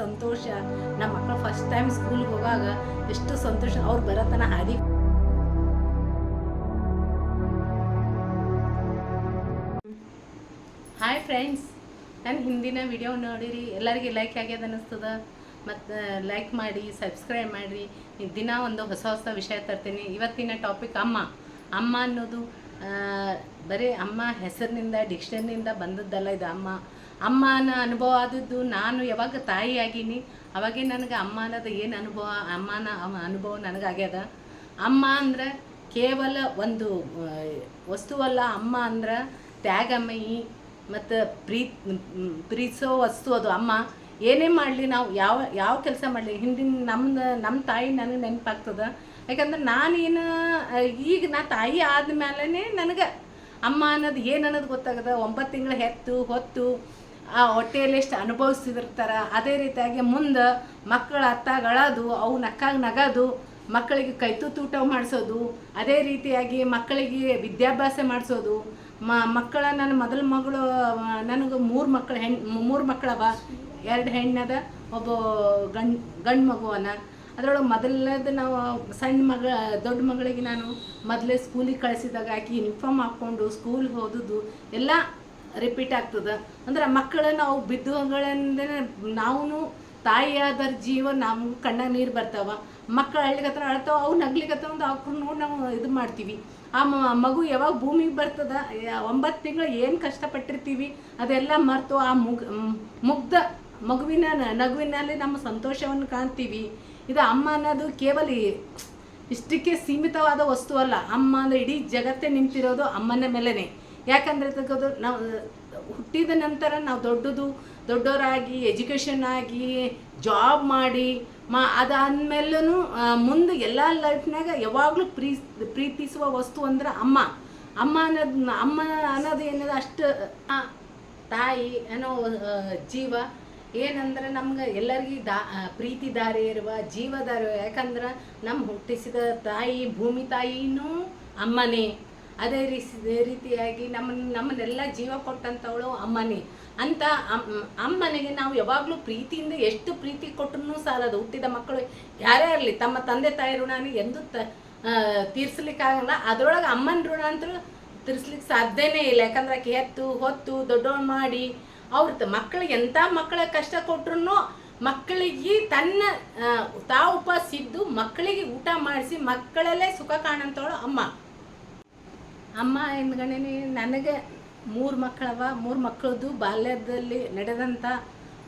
ಸಂತೋಷ. ನಮ್ಮ ಮಕ್ಕಳು first time ಸ್ಕೂಲ್ಗೆ ಹೋಗಾಗ ಎಷ್ಟು ಸಂತೋಷ, ಅವ್ರು ಬರತನ ಹಾದಿ ಹಾಯ್ ಫ್ರೆಂಡ್ಸ್ ನನ್ನ ಹಿಂದಿನ ವಿಡಿಯೋ ನೋಡಿರಿ, ಎಲ್ಲರಿಗೆ ಲೈಕ್ ಆಗ್ಯದ ಅನ್ನಿಸ್ತದ? ಮತ್ತು ಲೈಕ್ ಮಾಡಿ ಸಬ್ಸ್ಕ್ರೈಬ್ ಮಾಡಿರಿ. ದಿನ ಒಂದು ಹೊಸ ಹೊಸ ವಿಷಯ ತರ್ತೀನಿ. ಇವತ್ತಿನ ಟಾಪಿಕ್ ಅಮ್ಮ. ಅಮ್ಮ ಅನ್ನೋದು ಬರೀ ಅಮ್ಮ ಹೆಸರಿನಿಂದ ಡಿಕ್ಷನರಿನಿಂದ ಬಂದದ್ದಲ್ಲ ಇದು ಅಮ್ಮ. ಅಮ್ಮನ ಅನುಭವ ಆದದ್ದು ನಾನು ಯಾವಾಗ ತಾಯಿ ಆಗೀನಿ ಅವಾಗೇ ನನಗೆ ಅಮ್ಮ ಅನ್ನೋದು ಏನು ಅನುಭವ ಅಮ್ಮನ ಅನುಭವ ನನಗಾಗ್ಯದ? ಅಮ್ಮ ಅಂದ್ರೆ ಕೇವಲ ಒಂದು ವಸ್ತುವಲ್ಲ ಅಮ್ಮ ಅಂದ್ರೆ ತ್ಯಾಗಮಯಿ ಮತ್ತು ಪ್ರೀತ್ ಮ್, ಪ್ರೀತಿಸೋ ವಸ್ತು ಅದು ಅಮ್ಮ. ಏನೇ ಮಾಡಲಿ ನಾವು ಯಾವ ಯಾವ ಕೆಲಸ ಮಾಡಲಿ ಹಿಂದಿನ ನಮ್ದು ನಮ್ಮ ತಾಯಿ ನನಗೆ ನೆನಪಾಗ್ತದೆ? ಯಾಕಂದ್ರೆ ನಾನೇನು ಈಗ ನಾ ತಾಯಿ ಆದಮೇಲೆ ನನಗೆ ಅಮ್ಮ ಅನ್ನೋದು ಏನು ಅನ್ನೋದು ಗೊತ್ತಾಗದ. ಒಂಬತ್ತು ತಿಂಗಳು ಹೆತ್ತು, ಹೊತ್ತು ಆ ಹೊಟ್ಟೆಯಲ್ಲಿ ಎಷ್ಟು ಅನುಭವಿಸಿದಿರ್ತಾರ ಅದೇ ರೀತಿಯಾಗಿ ಮುಂದೆ ಮಕ್ಕಳ ಅತ್ತಾಗಳದು ಅವು ನಕ್ಕಾಗಿ ನಗೋದು, ಮಕ್ಕಳಿಗೆ ಕೈತೂತೂಟ ಮಾಡಿಸೋದು, ಅದೇ ರೀತಿಯಾಗಿ ಮಕ್ಕಳಿಗೆ ವಿದ್ಯಾಭ್ಯಾಸ ಮಾಡಿಸೋದು. ಮ, ಮಕ್ಕಳ ನನ್ನ ಮೊದಲ ಮಗಳು, ನನಗೆ ಮೂರು ಮಕ್ಕಳು ಹೆಣ್ಣು ಮೂರು ಮಕ್ಕಳವ. ಎರಡು ಹೆಣ್ಣದ, ಒಬ್ಬ ಗಂಡ್ ಗಂಡು ಮಗುವನ ಅದರೊಳಗೆ ಮೊದಲನೇದು ನಾವು ಸಣ್ಣ ಮಗ, ದೊಡ್ಡ ಮಗಳಿಗೆ ನಾನು ಮೊದಲೇ ಸ್ಕೂಲಿಗೆ ಕಳಿಸಿದಾಗ ಆಕೆ ಯೂನಿಫಾರ್ಮ್ ಹಾಕ್ಕೊಂಡು ಸ್ಕೂಲ್ ಓದೋದು ಎಲ್ಲ ರಿಪೀಟ್ ಆಗ್ತದೆ. ಅಂದ್ರೆ ಮಕ್ಕಳ ನಾವು ಬಿದ್ದುಗಳಿಂದ ನಾವು ತಾಯಿಯಾದ ಜೀವ ನಮ್ಮ ಕಣ್ಣಾಗ ನೀರು ಬರ್ತಾವ. ಮಕ್ಕಳು ಹಳ್ಳಿಗತ್ರ ಅಳ್ತಾವ, ಅವು ನಗ್ಲಿಗತ್ತವ ಒಂದು ಅವ್ರು ನೋಡಿ ನಾವು ಇದು ಮಾಡ್ತೀವಿ. ಆ ಮಗು ಯಾವಾಗ ಭೂಮಿಗೆ ಬರ್ತದ ಒಂಬತ್ತು ತಿಂಗಳು ಏನು ಕಷ್ಟಪಟ್ಟಿರ್ತೀವಿ, ಅದೆಲ್ಲ ಮರೆತು ಆ ಮುಗ್ ಮುಗ್ಧ ಮಗುವಿನ ನಗುವಿನಲ್ಲಿ ನಮ್ಮ ಸಂತೋಷವನ್ನು ಕಾಣ್ತೀವಿ. ಇದು ಅಮ್ಮ ಅನ್ನೋದು ಕೇವಲ ಇಷ್ಟಕ್ಕೆ ಸೀಮಿತವಾದ ವಸ್ತು ಅಲ್ಲ. ಅಮ್ಮ ಅಂದರೆ ಇಡೀ ಜಗತ್ತೇ ನಿಂತಿರೋದು ಅಮ್ಮನ ಮೇಲೇ ಯಾಕಂದರೆ ತಗೋದು ನಾವು ಹುಟ್ಟಿದ ನಂತರ ನಾವು ದೊಡ್ಡದು, ದೊಡ್ಡವರಾಗಿ ಎಜುಕೇಷನ್ ಆಗಿ ಜಾಬ್ ಮಾಡಿ, ಮಾ ಅದಾದ್ಮೇಲೂ ಮುಂದೆ ಎಲ್ಲ ಲೈಫ್ನಾಗ ಯಾವಾಗಲೂ ಪ್ರೀ, ಪ್ರೀತಿಸುವ ವಸ್ತು ಅಂದ್ರೆ ಅಮ್ಮ. ಅಮ್ಮ ಅನ್ನೋದು ಅಮ್ಮ ಅನ್ನೋದು ಏನದ ಅಷ್ಟು ತಾಯಿ ಅನ್ನೋ ಜೀವ ಏನಂದ್ರೆ ನಮ್ಗೆ ಎಲ್ಲರಿಗೂ ದಾ ಪ್ರೀತಿ ದಾರಿ ಇರುವ ಜೀವದಾರಿ ಯಾಕಂದ್ರೆ ನಮ್ಮ ಹುಟ್ಟಿಸಿದ ತಾಯಿ, ಭೂಮಿ ತಾಯಿನೂ ಅಮ್ಮನೇ. ಅದೇ ರೀತಿ ರೀತಿಯಾಗಿ ನಮ್ಮನ್ನ ನಮ್ಮನ್ನೆಲ್ಲ ಜೀವ ಕೊಟ್ಟಂಥವಳು ಅಮ್ಮನೇ. ಅಂತ ಅಮ್ಮನೆಗೆ ನಾವು ಯಾವಾಗಲೂ ಪ್ರೀತಿಯಿಂದ ಎಷ್ಟು ಪ್ರೀತಿ ಕೊಟ್ಟರು ಸಾಲದು. ಹುಟ್ಟಿದ ಮಕ್ಕಳು ಯಾರೇ ಇರಲಿ, ತಮ್ಮ ತಂದೆ ತಾಯಿ ಋಣನ ಎಂದು ತ ತೀರ್ಸ್ಲಿಕ್ಕಾಗಲ್ಲ ಅದರೊಳಗೆ ಅಮ್ಮನ ಋಣ ಅಂತೂ ತೀರ್ಸ್ಲಿಕ್ಕೆ ಸಾಧ್ಯನೇ ಇಲ್ಲ. ಯಾಕಂದ್ರೆ ಆಕೆ ಹೆತ್ತು ಹೊತ್ತು, ದೊಡ್ಡವಳು ಮಾಡಿ ಅವ್ರ ತ- ಮಕ್ಕಳಿಗೆ ಎಂಥ ಮಕ್ಕಳ ಕಷ್ಟ ಕೊಟ್ರು ಮಕ್ಕಳಿಗೆ ತನ್ನ ತಾ ಉಪವಾಸಿದ್ದು ಮಕ್ಕಳಿಗೆ ಊಟ ಮಾಡಿಸಿ ಮಕ್ಕಳಲ್ಲೇ ಸುಖ ಕಾಣಂತವಳು ಅಮ್ಮ. ಅಮ್ಮ ಎಂದ್ಗಣೆ ನನಗೆ ಮೂರು ಮಕ್ಕಳವ, ಮೂರು ಮಕ್ಕಳದ್ದು ಬಾಲ್ಯದಲ್ಲಿ ನಡೆದಂಥ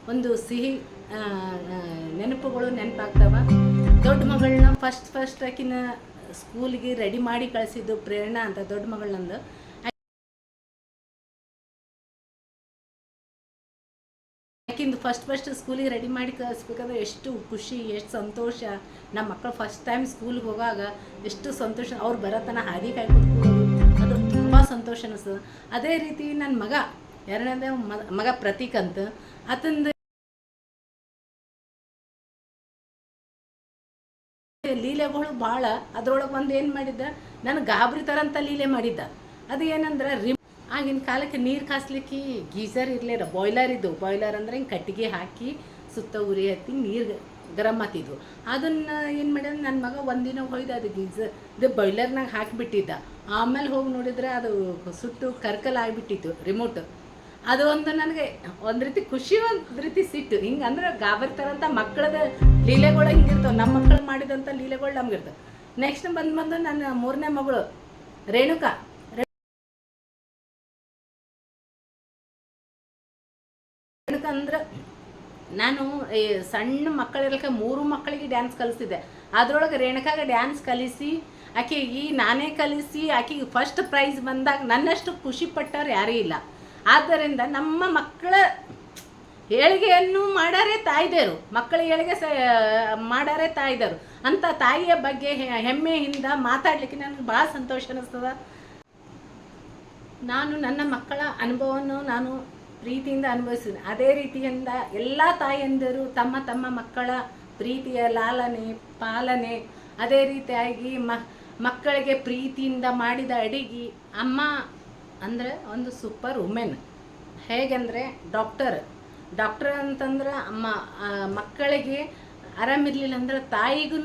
ಒಂದು ಸಿಹಿ ನೆನಪುಗಳು ನೆನಪಾಗ್ತವ. ದೊಡ್ಡ ಮಗಳನ್ನ ಫಸ್ಟ್ ಫಸ್ಟ್ ಆಕಿನ ಸ್ಕೂಲಿಗೆ ರೆಡಿ ಮಾಡಿ ಕಳಿಸಿದ್ದು ಪ್ರೇರಣಾ ಅಂತ ದೊಡ್ಡ ಮಗಳನ್ನಂದು ಆಕಿಂದು ಫಸ್ಟ್ ಫಸ್ಟ್ ಸ್ಕೂಲಿಗೆ ರೆಡಿ ಮಾಡಿ ಕಳಿಸ್ಬೇಕಾದ್ರೆ ಎಷ್ಟು ಖುಷಿ, ಎಷ್ಟು ಸಂತೋಷ. ನಮ್ಮ ಮಕ್ಕಳು ಫಸ್ಟ್ ಟೈಮ್ ಸ್ಕೂಲ್ಗೆ ಹೋಗಾಗ ಎಷ್ಟು ಸಂತೋಷ. ಅವ್ರು ಬರತನ ಹಾದಿ ಕಾಯ್ಕೊಂಡು ಅದು ತುಂಬ ಸಂತೋಷ ಅನಿಸ್ತದೆ ಅದೇ ರೀತಿ ನನ್ನ ಮಗ, ಎರಡನೇದೇ ಮಗ ಪ್ರತೀಕ್ ಅಂತ. ಆತಂದು ಲೀಲೆಗಳು ಭಾಳ ಅದ್ರೊಳಗೆ ಒಂದು ಏನು ಮಾಡಿದ್ದ? ನಾನು ಗಾಬರಿ ತರಂತ ಲೀಲೆ ಮಾಡಿದ್ದ. ಅದು ಏನಂದ್ರೆ ರಿಮ್ ಆಗಿನ ಕಾಲಕ್ಕೆ ನೀರು ಕಾಸ್ಲಿಕ್ಕೆ ಗೀಸರ್ ಇರಲಿಲ್ಲ. ಬಾಯ್ಲರ್ ಇದ್ದವು ಬಾಯ್ಲರ್ ಅಂದ್ರೆ ಹಿಂಗೆ ಕಟ್ಟಿಗೆ ಹಾಕಿ ಸುತ್ತ ಉರಿ ಹತ್ತಿ ನೀರು ಗರಮ್ ಆತಿದ್ವು. ಅದನ್ನು ಏನು ಮಾಡ್ಯಾನ? ನನ್ನ ಮಗ ಒಂದಿನ ಹೋಯ್ದು ಅದು ಗೀಝರ್ ಇದು ಬಾಯ್ಲರ್ನಾಗ ಹಾಕಿಬಿಟ್ಟಿದ್ದ. ಆಮೇಲೆ ಹೋಗಿ ನೋಡಿದ್ರೆ ಅದು ಸುಟ್ಟು ಕರ್ಕಲ್ ಆಗಿಬಿಟ್ಟಿತ್ತು ರಿಮೋಟ್ ಅದು ಒಂದು ನನಗೆ ಒಂದು ರೀತಿ ಖುಷಿ, ಒಂದು ರೀತಿ ಸಿಟ್ಟು. ಹಿಂಗೆ ಅಂದ್ರೆ ಗಾಬರಿ ಥರಂಥ ಮಕ್ಕಳದ ಲೀಲೆಗಳು ಹಿಂಗಿರ್ತಾವೆ ನಮ್ಮ ಮಕ್ಕಳು ಮಾಡಿದಂಥ ಲೀಲೆಗಳು ನಮ್ಗಿರ್ತವೆ ನೆಕ್ಸ್ಟ್ ಬಂದು ಬಂದು ನನ್ನ ಮೂರನೇ ಮಗಳು, ರೇಣುಕಾ. ಅಂದ್ರೆ ನಾನು ಸಣ್ಣ ಮಕ್ಕಳಿರ್ಲಿಕ್ಕೆ ಮೂರು ಮಕ್ಕಳಿಗೆ ಡ್ಯಾನ್ಸ್ ಕಲಿಸಿದ್ದೆ. ಅದರೊಳಗೆ ರೇಣುಕಾಗ ಡ್ಯಾನ್ಸ್ ಕಲಿಸಿ, ಆಕೆಗೆ ನಾನೇ ಕಲಿಸಿ, ಆಕೆಗೆ ಫಸ್ಟ್ ಪ್ರೈಸ್ ಬಂದಾಗ ನನ್ನಷ್ಟು ಖುಷಿ ಪಟ್ಟವ್ರು ಯಾರೂ ಇಲ್ಲ. ಆದ್ದರಿಂದ ನಮ್ಮ ಮಕ್ಕಳ ಏಳಿಗೆಯನ್ನು ಮಾಡಾರೆ ತಾಯ್ದೇರು. ಮಕ್ಕಳ ಏಳಿಗೆ ಸ, ಮಾಡಾರೆ ತಾಯ್ದರು. ಅಂತ ತಾಯಿಯ ಬಗ್ಗೆ ಹೆಮ್ಮೆಯಿಂದ ಮಾತಾಡಲಿಕ್ಕೆ ನನಗೆ ಭಾಳ ಸಂತೋಷ ಅನ್ನಿಸ್ತದ ನಾನು ನನ್ನ ಮಕ್ಕಳ ಅನುಭವವನ್ನು ನಾನು ಪ್ರೀತಿಯಿಂದ ಅನುಭವಿಸಿದ್ರು ಅದೇ ರೀತಿಯಿಂದ ಎಲ್ಲ ತಾಯಂದಿರು ತಮ್ಮ ತಮ್ಮ ಮಕ್ಕಳ ಪ್ರೀತಿಯ ಲಾಲನೆ, ಪಾಲನೆ, ಅದೇ ರೀತಿಯಾಗಿ ಮಕ್ಕಳಿಗೆ ಪ್ರೀತಿಯಿಂದ ಮಾಡಿದ ಅಡಿಗೆ, ಅಮ್ಮ ಅಂದರೆ ಒಂದು ಸೂಪರ್ ವುಮೆನ್ ಹೇಗೆಂದರೆ ಡಾಕ್ಟರ್ ಡಾಕ್ಟರ್ ಅಂತಂದ್ರೆ ಅಮ್ಮ ಮಕ್ಕಳಿಗೆ ಆರಾಮಿರ್ಲಿಲ್ಲ ಅಂದ್ರೆ ತಾಯಿಗೂ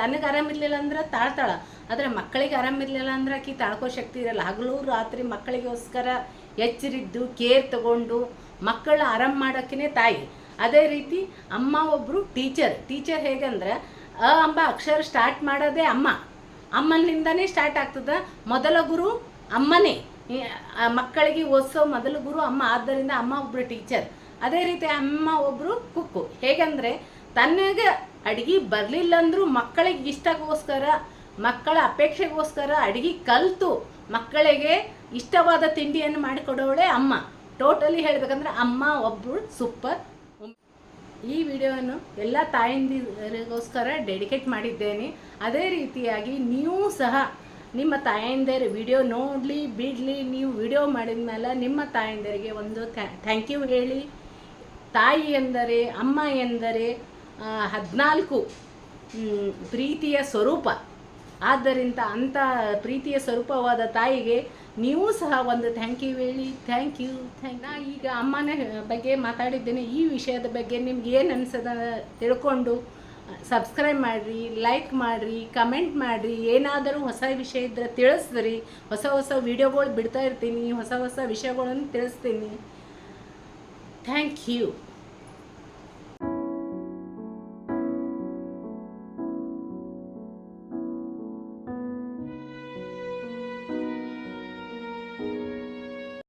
ತನಗೆ ಆರಾಮಿರ್ಲಿಲ್ಲ ಅಂದ್ರೆ ತಾಳ್ತಾಳ. ಆದರೆ ಮಕ್ಕಳಿಗೆ ಆರಾಮಿರ್ಲಿಲ್ಲ ಅಂದ್ರೆ ಆಕಿ ತಾಳ್ಕೋ ಶಕ್ತಿ ಇರಲ್ಲ. ಹಗಲು ರಾತ್ರಿ ಮಕ್ಕಳಿಗೋಸ್ಕರ ಎಚ್ಚರಿದ್ದು, ಕೇರ್ ತಗೊಂಡು ಮಕ್ಕಳ ಆರಾಮ್ ಮಾಡೋಕ್ಕೇ ತಾಯಿ. ಅದೇ ರೀತಿ ಅಮ್ಮ ಒಬ್ಬರು ಟೀಚರ್. ಟೀಚರ್ ಹೇಗಂದ್ರೆ ಅ ಅಂಬ, ಅಕ್ಷರ ಸ್ಟಾರ್ಟ್ ಮಾಡೋದೇ ಅಮ್ಮ. ಅಮ್ಮನಿಂದನೇ ಸ್ಟಾರ್ಟ್ ಆಗ್ತದೆ. ಮೊದಲ ಗುರು ಅಮ್ಮನೇ. ಮಕ್ಕಳಿಗೆ ಓದಿಸೋ ಮೊದಲ ಗುರು ಅಮ್ಮ. ಆದ್ದರಿಂದ ಅಮ್ಮ ಒಬ್ಬರು ಟೀಚರ್. ಅದೇ ರೀತಿ ಅಮ್ಮ ಒಬ್ಬರು ಕುಕ್ಕು. ಹೇಗಂದರೆ ತನಗೆ ಅಡುಗೆ ಬರಲಿಲ್ಲ ಅಂದರೂ ಮಕ್ಕಳಿಗೆ ಇಷ್ಟಕ್ಕೋಸ್ಕರ, ಮಕ್ಕಳ ಅಪೇಕ್ಷೆಗೋಸ್ಕರ ಅಡುಗೆ ಕಲಿತು ಮಕ್ಕಳಿಗೆ ಇಷ್ಟವಾದ ತಿಂಡಿಯನ್ನು ಮಾಡಿಕೊಡೋಳೆ ಅಮ್ಮ. ಟೋಟಲಿ ಹೇಳಬೇಕಂದ್ರೆ ಅಮ್ಮ ಒಬ್ಬರು ಸೂಪರ್ ಈ ವಿಡಿಯೋವನ್ನು ಎಲ್ಲ ತಾಯಂದಿರಿಗೋಸ್ಕರ ಡೆಡಿಕೇಟ್ ಮಾಡಿದ್ದೇನೆ. ಅದೇ ರೀತಿಯಾಗಿ ನೀವು ಸಹ ನಿಮ್ಮ ತಾಯಂದಿರ ವಿಡಿಯೋ ನೋಡಲಿ, ಬಿಡಲಿ, ನೀವು ವಿಡಿಯೋ ಮಾಡಿದ ಮೇಲೆ ನಿಮ್ಮ ತಾಯಂದಿರಿಗೆ ಒಂದು ಥ್ಯಾಂಕ್ ಯು ಹೇಳಿ. ತಾಯಿ ಎಂದರೆ, ಅಮ್ಮ ಎಂದರೆ ಹದಿನಾಲ್ಕು ಪ್ರೀತಿಯ ಸ್ವರೂಪ. ಆದ್ದರಿಂದ ಅಂಥ ಪ್ರೀತಿಯ ಸ್ವರೂಪವಾದ ತಾಯಿಗೆ ನೀವು ಸಹ ಒಂದು ಥ್ಯಾಂಕ್ ಯು ಹೇಳಿ ಥ್ಯಾಂಕ್ ಯು ಥ್ಯಾಂಕ್ ನಾ ಈಗ ಅಮ್ಮನ ಬಗ್ಗೆ ಮಾತಾಡಿದ್ದೇನೆ. ಈ ವಿಷಯದ ಬಗ್ಗೆ ನಿಮ್ಗೆ ಏನು ಅನ್ಸದ ತಿಳ್ಕೊಂಡು ಸಬ್ಸ್ಕ್ರೈಬ್ ಮಾಡಿರಿ ಲೈಕ್ ಮಾಡಿರಿ ಕಮೆಂಟ್ ಮಾಡಿರಿ. ಏನಾದರೂ ಹೊಸ ವಿಷಯ ಇದ್ದರೆ ತಿಳಿಸ್ರಿ. ಹೊಸ ಹೊಸ ವಿಡಿಯೋಗಳು ಬಿಡ್ತಾ ಇರ್ತೀನಿ, ಹೊಸ ಹೊಸ ವಿಷಯಗಳನ್ನು ತಿಳಿಸ್ತೀನಿ. Thank you